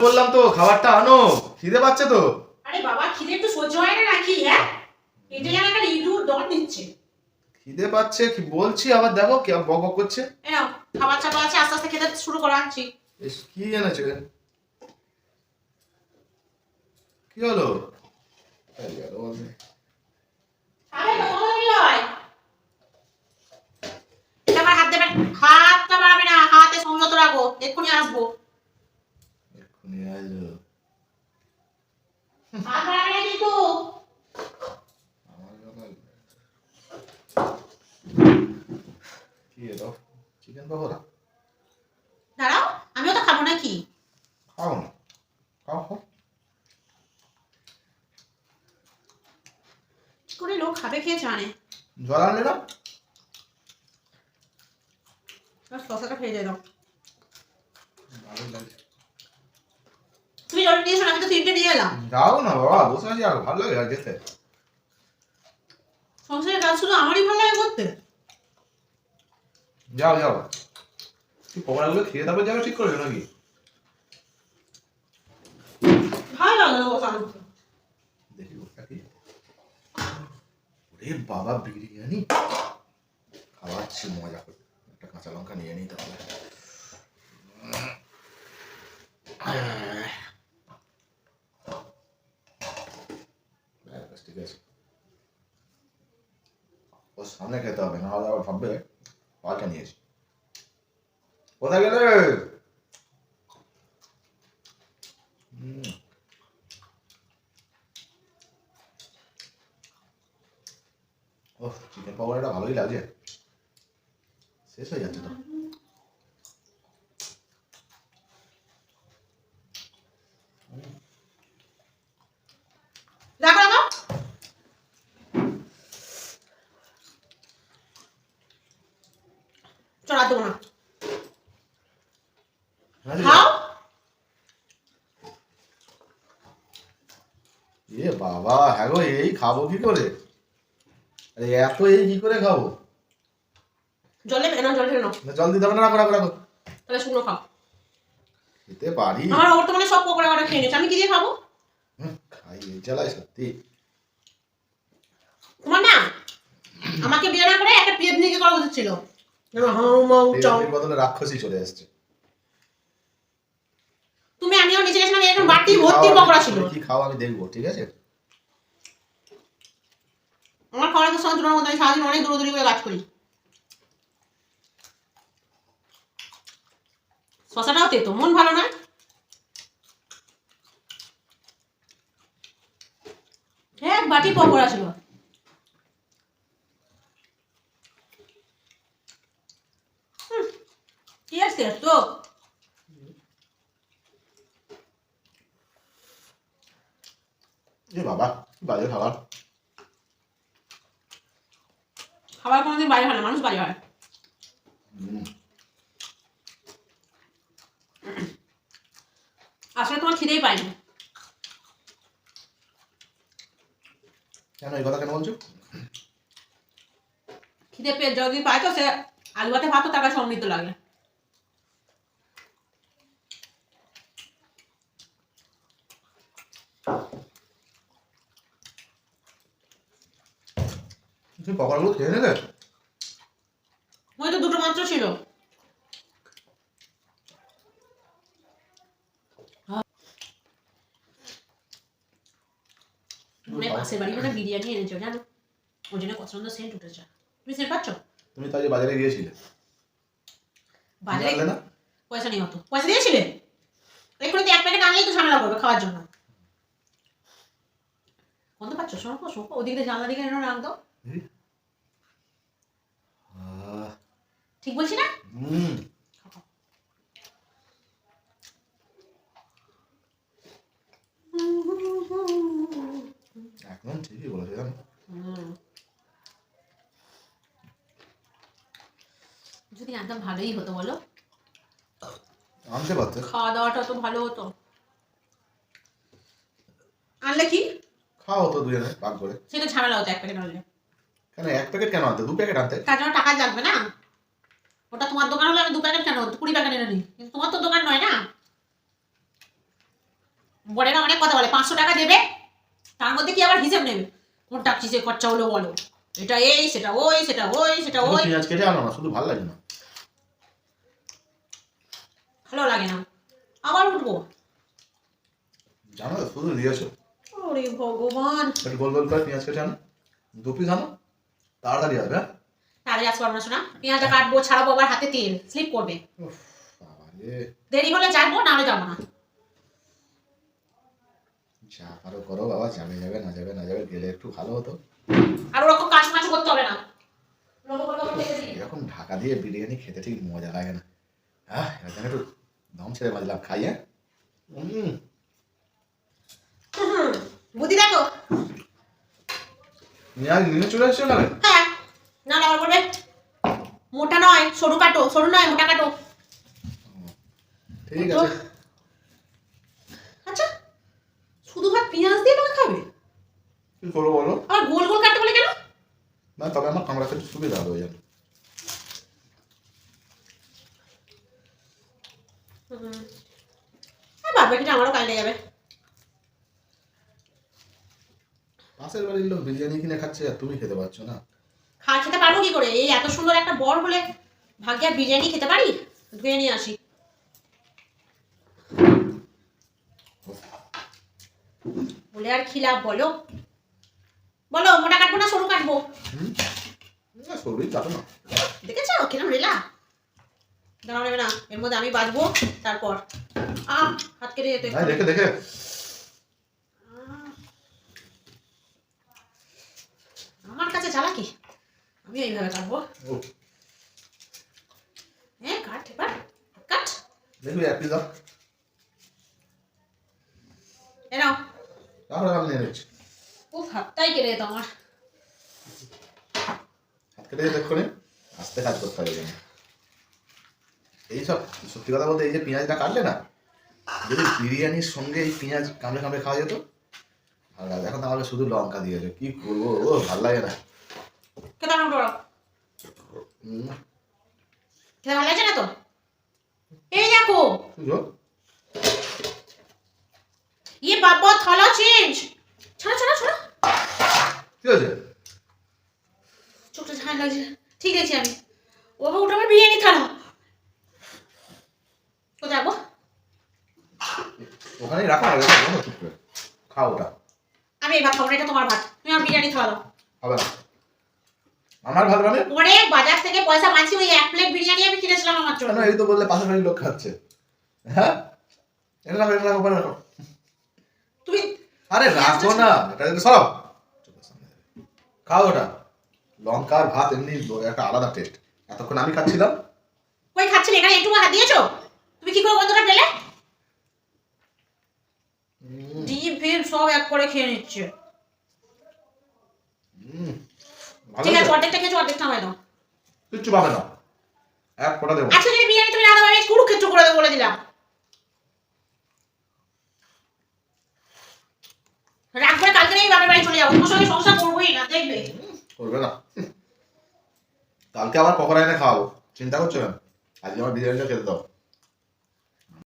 বললাম তো খাবারটা আনো। খিদে পাচ্ছে তো? আরে বাবা খিদে একটু সহ্য হয় না নাকি হ্যাঁ? এটা যেন একটা ইঁদুর দর নিচ্ছে খিদে পাচ্ছে কি বলছি? আবার দেখো কি বক বক করছে। এই নাও খাবার চাপা আছে আস্তে আস্তে খেতে শুরু করো আনছি। এস, কি এনেছে? কি হলো? এই গেল বলতে। আরে কখন কি হয় এটা আমার হাত দেবে হাতটা বাড়াবে না হাতে সংযত রাখো এক্ষুনি আসব এক্ষুনি আসলো হাত বাড়াবে না কিন্তু আমার কথা কি এলো চিকেন পকোড়া দাঁড়াও আমিও তো খাব নাকি খাও না খাও খাও কি করে লোক খাবে খেয়ে জানে? জল আনলে না? এবার শসাটা খেয়ে যাই দাও। তুমি জল নিয়েছো আমি তো তিনটে নিয়ে এলাম। যাও না বাবা বসে আছি আর ভালো লাগে আর যেতে সংসারের কাজ শুধু আমারই ভালো লাগে করতে? যাও যাও। তুই পকোড়াগুলো খেয়ে তারপর যাবে ঠিক করবে নাকি? ভালো লাগে না বসে আনতে। দেখি ওটা কি ওরে বাবা বিরিয়ানি? খাওয়াচ্ছি মজা করে একটা কাঁচা লঙ্কা নিয়ে নিই তাহলে। ব্যাস, ঠিক আছে। ওর সামনে খেতে হবে না হলে আবার ভাববে পাল্টা নিয়েছি। কোথায় গেলে? হুম ও চিকেন পকোড়াটা ভালোই লাগছে শেষ হয়ে যাচ্ছে তো। দেবো না। খাও। এ বাবা হ্যাঁ গো এই খাব কি করে? এত এই কি করে খাব? জলে জল ঢেলে নাও। না, জল দিতে হবে না রাখো রাখো রাখো। তাহলে শুকনো খাও। খেতে পারি। আমার বর্তমানে সব পকোড়া কটা খেয়ে নিচ্ছে আমি কি দিয়ে খাব? খাই জ্বালায় সত্যি। তোমার না আমাকে বিয়ে না করে একটা পেঁয়াজ নিয়ে করা উচিত ছিল। বদলে রাক্ষসী চলে আসছে তুমি আমিও নিচে গেছিলাম এরকম বাটি ভর্তি পকোড়া ছিল। কি খাও? আমি দেখব ঠিক আছে? তো সময় তুলনার মধ্যে আমি সারাদিন অনেক দূরদূরি করে কাজ করি। শশাটাও তেতো, মন ভালো না? এক বাটি পকোড়া ছিল। বাবা, বাজে খাবার। খাবার কোনোদিন বাজে হয় না মানুষ বাজে হয়। আসলে তোমার খিদেই পাইনি কেন এই কথা কেন বলছো? খিদে পেয়ে যদি পায় তো সে আলু ভাতে ভাতও তার কাছে অমৃত লাগে। তুমি পকোড়াগুলো খেয়ে নেবে? ওই তো দুটো মাত্র ছিল। মানে পাশের বাড়ি বিরিয়ানি এনেছো জানো? ওই জন্য কত সুন্দর সেন্ট উঠেছে। তুমি সেন্ট পাচ্ছ? তুমি তো আজ বাজারে গিয়েছিলে। বাজারে না? পয়সা নেই অত। পয়সা দিয়েছিলে? এক্ষুনি তো এক প্যাকেট আনলেই তো ঝামেলা করবে খাওয়ার জন্য। গন্ধ পাচ্ছ? শোনো শোনো। ওদিকে জানলা দিকে এনে রাখ দাও ঠিক বলছি না? হুম। একদম ঠিকই বলেছ যদি একদম ভালোই হতো বলো। আনতে পারতে। খাওয়া দাওয়াটা তো ভালো হতো। আনলে কি? খাও তো দুজনে ভাগ করে। সেটা ঝামেলা হতো এক প্যাকেট আনলে। কেন এক প্যাকেট কেন আনতে? দু প্যাকেট আনতে? তার জন্য টাকা লাগবে না? ওটা তোমার দোকান হলে আমি দু প্যাকেট কেন? কুড়ি প্যাকেট এনে নিই কিন্তু তোমার তো দোকান নয় না? বড়েরা অনেক কথা বলে পাঁচশো টাকা দেবে তার মধ্যে কি আবার হিসেব নেবে? কোন কোনটা কিসে খরচা হলো বলো? এটা এই সেটা ওই সেটা ওই সেটা ওই। পেঁয়াজ কেটে আনো না শুধু ভালো লাগে না। ভালো লাগে না। আবার উঠবো? জানো শুধু দিয়েছ ওরে ভগবান। গোল গোল করে পেঁয়াজ কেটে আনো। দু পিস আনো তাড়াতাড়ি আসবে হ্যাঁ? আজ পারব না শোনা? পেঁয়াজটা কাটবো ছাড়াবো আবার হাতে তেল। স্লিপ করবে। দেরি হলে যাব নাহলে যাব না। যা পারো করো বাবা যাবে যাবে না যাবে না যাবে গেলে একটু ভালো হতো। আর ওরকম কাজ মাছ করতে হবে না। এরকম ঢাকা দিয়ে বিরিয়ানি খেতে ঠিক মজা লাগে না। হ্যাঁ এখানে একটু দম ছেড়ে বাজলাম খাই হ্যাঁ? বুদ্ধি দেখো। নিয়ে চলে এসছো না? হ্যাঁ। না আবার বলবে মোটা নয় সরু কাটো সরু নয় মোটা কাটো। ঠিক আছে। আচ্ছা শুধু ভাত পেঁয়াজ দিয়ে তোমাকে খাবে? কি করব বলো? আবার গোল গোল কাটতে বলে কেন? না তবে আমার কামড়া খেতে সুবিধা হ্যাঁ বাবা কিন্তু আমারও কাজে যাবে। পাশের বাড়ির লোক বিরিয়ানি কিনে খাচ্ছে আর তুমি খেতে পারছ না। খাওয়া খেতে পারব কি করে? এই এত সুন্দর একটা বর হলে ভাগ্যে আর বিরিয়ানি খেতে পারি? ধুয়ে নিয়ে আসি। বলে আর খিলাপ বলো? বলো মোটা কাটবো না সরু কাটবো? হুম। সরুই কাটো না। দেখেছ? কিরম রেলা? দাঁড়াও নেবে না। এর মধ্যে আমি বাজবো তারপর। আহ হাত কেটে যেতে। ভাই দেখে দেখে। আমার কাছে চালাকি আমি এইভাবে কাটবো হ্যাঁ কাট এবার কাট। দেখবি এক দাও। এ তাহলে আমি নিয়ে নিচ্ছি। ও হাতটাই কেটে যেত আমার। হাত কেটে যেতে এক্ষুনি। আস্তে কাজ করতে হবে এইসব সত্যি কথা বলতে এই যে পেঁয়াজটা কাটলে না যদি বিরিয়ানির সঙ্গে এই পেঁয়াজ কামড়ে কামড়ে খাওয়া যেত ভালো লাগে এখন তো আমাকে শুধু লঙ্কা দিয়েছে। কি করব? ও ভালো লাগে না। ডরো উম, খেতে ভালো লাগছে না তো? এই দেখো? ইয়ে বাবা থালা চেঞ্জ ছাড়া ছাড়া ছাড়া। কি হয়েছে? চোখটা ঝাল লাগছে। ঠিক আছে আমি। ও বাবা ওটা আমার বিরিয়ানি থালা। কোথায় যাব ওখানেই রাখো না খাও ওটা। আমি ভাত খাব না, এটা তোমার ভাত। তুমি আমার বিরিয়ানি থালা দাও। হবে আমার ভাত মানে? ওরে বাজার থেকে পয়সা পাচ্ছি ওই এক প্লেট বিরিয়ানি আমি কিনেছিলাম আমার জন্য। এই তো বললে পাশের বাড়ির লোক খাচ্ছে। হ্যাঁ? এটা রাখো এটা রাখো রাখো। তুমি আরে রাখো না এটা সরাও খাও ওটা। লঙ্কা ভাত এমনি একটা আলাদা টেস্ট এতক্ষণ আমি খাচ্ছিলাম। কই খাচ্ছিলে এখানে একটু হাত দিয়েছ? তুমি কি করে বন্ধুটা পেলে? ডিম ফিম সব এক করে খেয়ে নিচ্ছে উম, ভালো ঠিক আছে? অর্ধেকটা খেয়েছো অর্ধেকটা আমায় দাও। কিচ্ছু পাবে না। এক ফোঁটা দেবো। আজকে যদি বিরিয়ানি তুমি না দাও আমি কুরুক্ষেত্র করে দেবো বলে দিলাম। রাগ করে কালকে আমি বাপের বাড়ি চলে যাব। তোমার সঙ্গে সংসার করবোই না দেখবে। করবে না। কালকে আবার পকোড়া এনে খাওয়াবো। চিন্তা করছ কেন? আজকে আমার বিরিয়ানিটা খেতে দাও।